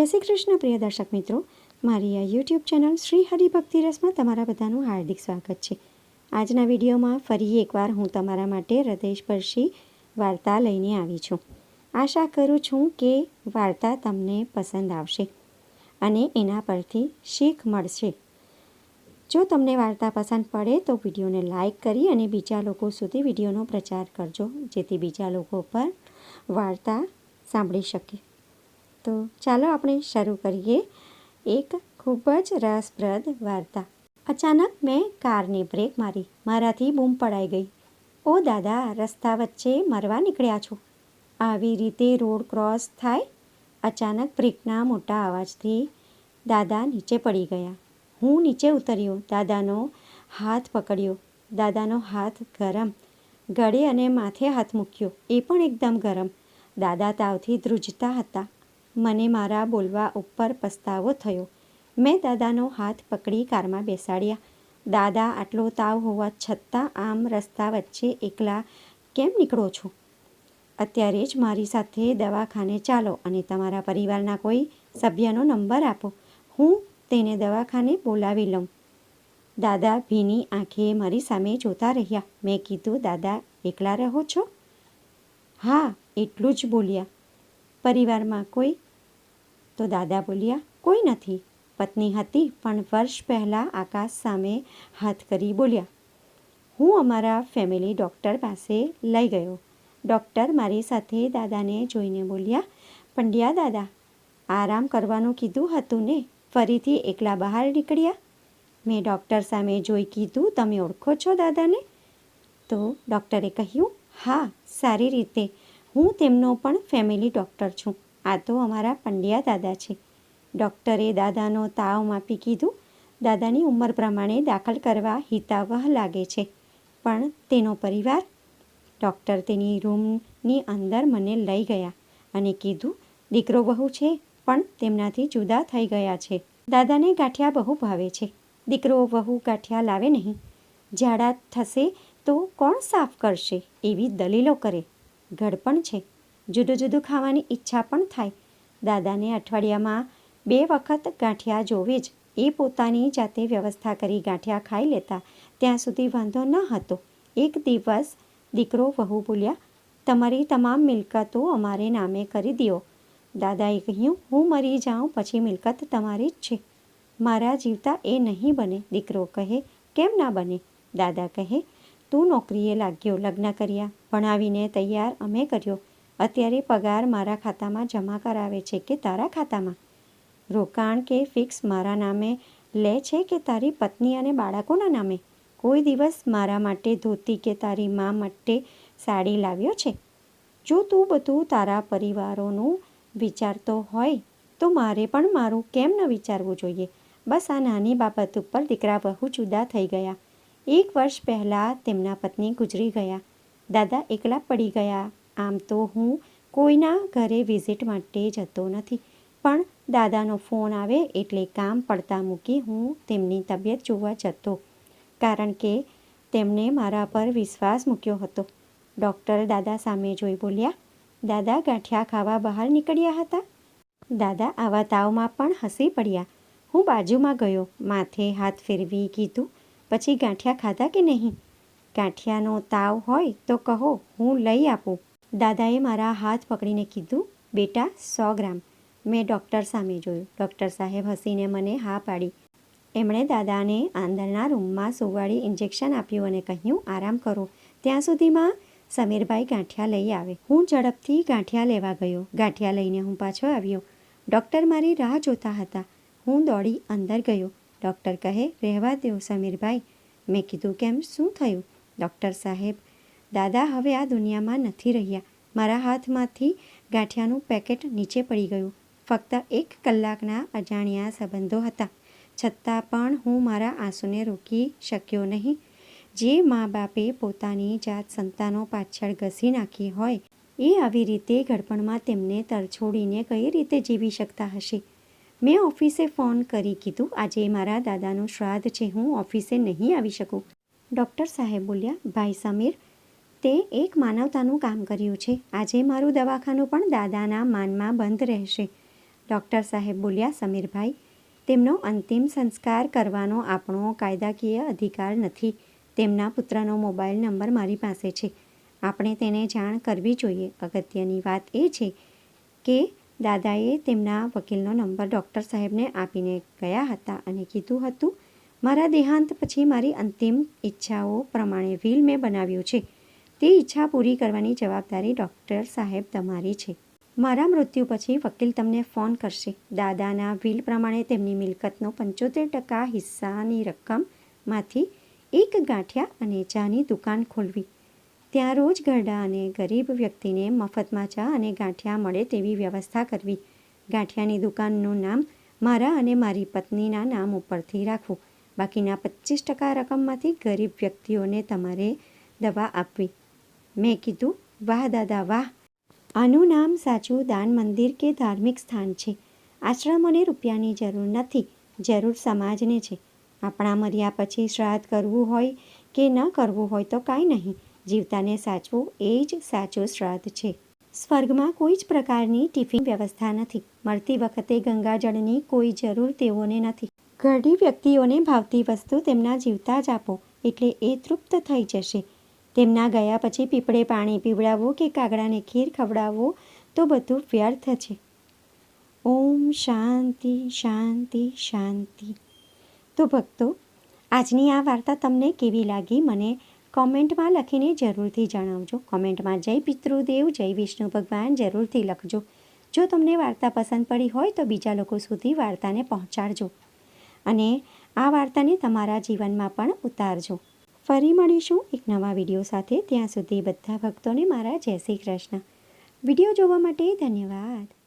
જય શ્રી કૃષ્ણ, પ્રિય દર્શક મિત્રો. મારી આ યુટ્યુબ ચેનલ શ્રી હરિભક્તિ રસમાં તમારા બધાનું હાર્દિક સ્વાગત છે. આજના વિડીયોમાં ફરી એકવાર હું તમારા માટે હૃદયસ્પર્શી વાર્તા લઈને આવી છું. આશા કરું છું કે વાર્તા તમને પસંદ આવશે અને એના પરથી શીખ મળશે. જો તમને વાર્તા પસંદ પડે તો વિડીયોને લાઈક કરી અને બીજા લોકો સુધી વિડીયોનો પ્રચાર કરજો, જેથી બીજા લોકો પર વાર્તા સાંભળી શકે. તો ચાલો આપણે શરૂ કરીએ. એક ખૂબ જ રસપ્રદ વાર્તા. અચાનક મેં કારને બ્રેક મારી. મારાથી બૂમ પડાઈ ગઈ. ઓ દાદા, રસ્તા વચ્ચે મરવા નીકળ્યા છો. આવી રીતે રોડ ક્રોસ થાય? અચાનક બ્રેકના મોટા અવાજથી દાદા નીચે પડી ગયા. હું નીચે ઉતર્યો. દાદાનો હાથ પકડ્યો. દાદાનો હાથ ગરમ. ગળે અને માથે હાથ મૂક્યો. એ પણ એકદમ ગરમ. દાદા તાવથી ધ્રુજતા હતા. મને મારા બોલવા ઉપર પસ્તાવો થયો. મેં દાદાનો હાથ પકડી કારમાં બેસાડ્યા. દાદા, આટલો તાવ હોવા છતાં આમ રસ્તા વચ્ચે એકલા કેમ નીકળો છો? અત્યારે જ મારી સાથે દવાખાને ચાલો અને તમારા પરિવારના કોઈ સભ્યનો નંબર આપો. હું તેને દવાખાને બોલાવી લઉં. દાદા ભીની આંખે મારી સામે જોતા રહ્યા. મેં કીધું, દાદા, એકલા રહો છો? હા, એટલું જ બોલ્યા. પરિવારમાં કોઈ? તો દાદા બોલ્યા, કોઈ નથી. પત્ની હતી, પણ વર્ષ પહેલાં આકાશ સામે હાથ કરી બોલ્યા, હું અમારા ફેમિલી ડૉક્ટર પાસે લઈ ગયો. ડૉક્ટર મારી સાથે દાદાને જોઈને બોલ્યા, પંડ્યા દાદા, આરામ કરવાનું કીધું હતું ને? ફરીથી એકલા બહાર નીકળ્યા? મેં ડૉક્ટર સામે જોઈ કીધું, તમે ઓળખો છો દાદાને? તો ડૉક્ટરે કહ્યું, હા, સારી રીતે. હું તેમનો પણ ફેમિલી ડૉક્ટર છું. આ તો અમારા પંડ્યા દાદા છે. ડૉક્ટરે દાદાનો તાવ માપી કીધું. દાદાની ઉંમર પ્રમાણે દાખલ કરવા હિતાવહ લાગે છે. પણ તેનો પરિવાર? ડૉક્ટર તેની રૂમની અંદર મને લઈ ગયા અને કીધું, દીકરો બહુ છે, પણ તેમનાથી જુદા થઈ ગયા છે. દાદાને ગાંઠિયા બહુ ભાવે છે. દીકરો બહુ ગાંઠિયા લાવે નહીં. ઝાડા થશે તો કોણ સાફ કરશે? એવી દલીલો કરે. ઘડપણ છે. જુદું જુદું ખાવાની ઈચ્છા પણ થાય. દાદાને અઠવાડિયામાં બે વખત ગાંઠિયા જોવે જ. એ પોતાની જાતે વ્યવસ્થા કરી ગાંઠિયા ખાઈ લેતા ત્યાં સુધી વાંધો ન હતો. એક દિવસ દીકરો વહુ બોલ્યા, તમારી તમામ મિલકતો અમારે નામે કરી દો દાદાએ કહ્યું, હું મરી જાઉં પછી મિલકત તમારી જ છે. મારા જીવતા એ નહીં બને. દીકરો કહે, કેમ ના બને? દાદા કહે તું નોકરીએ લાગ્યો, લગ્ન કર્યા, ભણાવીને તૈયાર અમે કર્યો. અત્યારે પગાર મારા ખાતામાં જમા કરાવે છે કે તારા ખાતામાં? રોકાણ કે ફિક્સ મારા નામે? લે છે કે તારી પત્ની અને બાળકોના નામે? કોઈ દિવસ મારા માટે ધોતી કે તારી મા માટે સાડી લાવ્યો છે? જો તું બધું તારા પરિવારોનું વિચારતો હોય, તો મારે પણ મારું કેમ ન વિચારવું જોઈએ? બસ આ નાની બાબત ઉપર દીકરા બહુ જુદા થઈ ગયા. એક વર્ષ પહેલાં તેમના પત્ની ગુજરી ગયા. દાદા એકલા પડી ગયા. આમ તો હું કોઈના ઘરે વિઝિટ માટે જતો નથી. પણ દાદાનો ફોન આવે એટલે કામ પડતા મૂકી હું તેમની તબિયત જોવા જતો. કારણ કે તેમણે મારા પર વિશ્વાસ મૂક્યો હતો. ડૉક્ટર દાદા સામે જોઈ બોલ્યા, દાદા ગાંઠિયા ખાવા બહાર નીકળ્યા હતા? દાદા આવા તાવમાં પણ હસી પડ્યા. હું બાજુમાં ગયો. માથે હાથ ફેરવી કીધું પછી ગાંઠિયા ખાધા કે નહીં? ગાંઠિયાનો તાવ હોય તો કહો, હું લઈ આપું. દાદાએ મારા હાથ પકડીને કીધું, બેટા, સો ગ્રામ. મેં ડૉક્ટર સામે જોયું. ડૉક્ટર સાહેબ હસીને મને હા પાડી. એમણે દાદાને અંદરના રૂમમાં સુવાડી ઇન્જેક્શન આપ્યું અને કહ્યું, આરામ કરો. ત્યાં સુધીમાં સમીરભાઈ ગાંઠિયા લઈ આવે. હું ઝડપથી ગાંઠિયા લેવા ગયો. ગાંઠિયા લઈને હું પાછો આવ્યો. ડૉક્ટર મારી રાહ જોતા હતા. હું દોડી અંદર ગયો. ડૉક્ટર કહે, રહેવા દો સમીરભાઈ. મેં કીધું, કેમ? શું થયું? ડૉક્ટર સાહેબ, દાદા હવે આ દુનિયામાં નથી રહ્યા. મારા હાથમાંથી ગાંઠિયાનું પેકેટ નીચે પડી ગયું. ફક્ત એક કલાકના અજાણ્યા સંબંધો હતા. છતાં પણ હું મારા આંસુને રોકી શક્યો નહીં. જે મા બાપે પોતાની જાત સંતાનો પાછળ ઘસી નાખી હોય, એ આવી રીતે ઘડપણમાં તેમને તરછોડીને કઈ રીતે જીવી શકતા હશે? મેં ઓફિસે ફોન કરી કીધું, આજે મારા દાદાનું શ્રાદ્ધ છે, હું ઓફિસે નહીં આવી શકું. ડૉક્ટર સાહેબ બોલ્યા, ભાઈ સમીર, તે એક માનવતાનું કામ કર્યું છે. આજે મારું દવાખાનું પણ દાદાના માનમાં બંધ રહેશે. ડૉક્ટર સાહેબ બોલ્યા સમીરભાઈ તેમનો અંતિમ સંસ્કાર કરવાનો આપણો કાયદાકીય અધિકાર નથી. તેમના પુત્રનો મોબાઈલ નંબર મારી પાસે છે. આપણે તેને જાણ કરવી જોઈએ. અગત્યની વાત એ છે કે દાદાએ તેમના વકીલનો નંબર ડૉક્ટર સાહેબને આપીને ગયા હતા અને કીધું હતું, મારા દેહાંત પછી મારી અંતિમ ઈચ્છાઓ પ્રમાણે વ્હીલ મેં બનાવ્યું છે. તે ઈચ્છા પૂરી કરવાની જવાબદારી ડૉક્ટર સાહેબ તમારી છે. મારા મૃત્યુ પછી વકીલ તમને ફોન કરશે. દાદાના વ્હીલ પ્રમાણે તેમની મિલકતનો પંચોતેર ટકા હિસ્સાની રકમમાંથી એક ગાંઠિયા અને ચાની દુકાન ખોલવી. ત્યાં રોજ ગરડા અને ગરીબ વ્યક્તિને મફતમાં ચા અને ગાંઠિયા મળે તેવી વ્યવસ્થા કરવી. ગાંઠિયાની દુકાનનું નામ મારા અને મારી પત્નીના નામ ઉપરથી રાખવું. બાકીના પચીસ ટકા રકમમાંથી ગરીબ વ્યક્તિઓને તમારે દવા આપવી. મેં કીધું, વાહ દાદા, વાહ! આનું નામ સાચું દાન મંદિર કે ધાર્મિક સ્થાન છે? આશ્રમોને રૂપિયાની જરૂર નથી, જરૂર સમાજને છે. આપણા મર્યા પછી શ્રાદ્ધ કરવું હોય કે ન કરવું હોય તો કાંઈ નહીં. જીવતાને સાચવું એ જ સાચો શ્રાદ્ધ છે. સ્વર્ગમાં કોઈ જ પ્રકારની ટિફિન વ્યવસ્થા નથી. મળતી વખતે ગંગાજળની કોઈ જરૂર તેઓને નથી. ઘરડી વ્યક્તિઓને ભાવતી વસ્તુ તેમના જીવતા જ આપો, એટલે એ તૃપ્ત થઈ જશે. તેમના ગયા પછી પીપળે પાણી પીવડાવવું કે કાગડાને ખીર ખવડાવવું તો બધું વ્યર્થ છે. ઓમ શાંતિ શાંતિ શાંતિ. તો ભક્તો, આજની આ વાર્તા તમને કેવી લાગી? મને કોમેન્ટમાં લખીને જરૂરથી જણાવજો. કોમેન્ટમાં જય પિતૃદેવ, જય વિષ્ણુ ભગવાન જરૂરથી લખજો. જો તમને વાર્તા પસંદ પડી હોય તો બીજા લોકો સુધી વાર્તાને પહોંચાડજો. અને આ વાર્તાને તમારા જીવનમાં પણ ઉતારજો. ફરી મળીશું એક નવા વીડિયો સાથે. ત્યાં સુધી બધા ભક્તોને મારા જય શ્રી કૃષ્ણ. વીડિયો જોવા માટે ધન્યવાદ.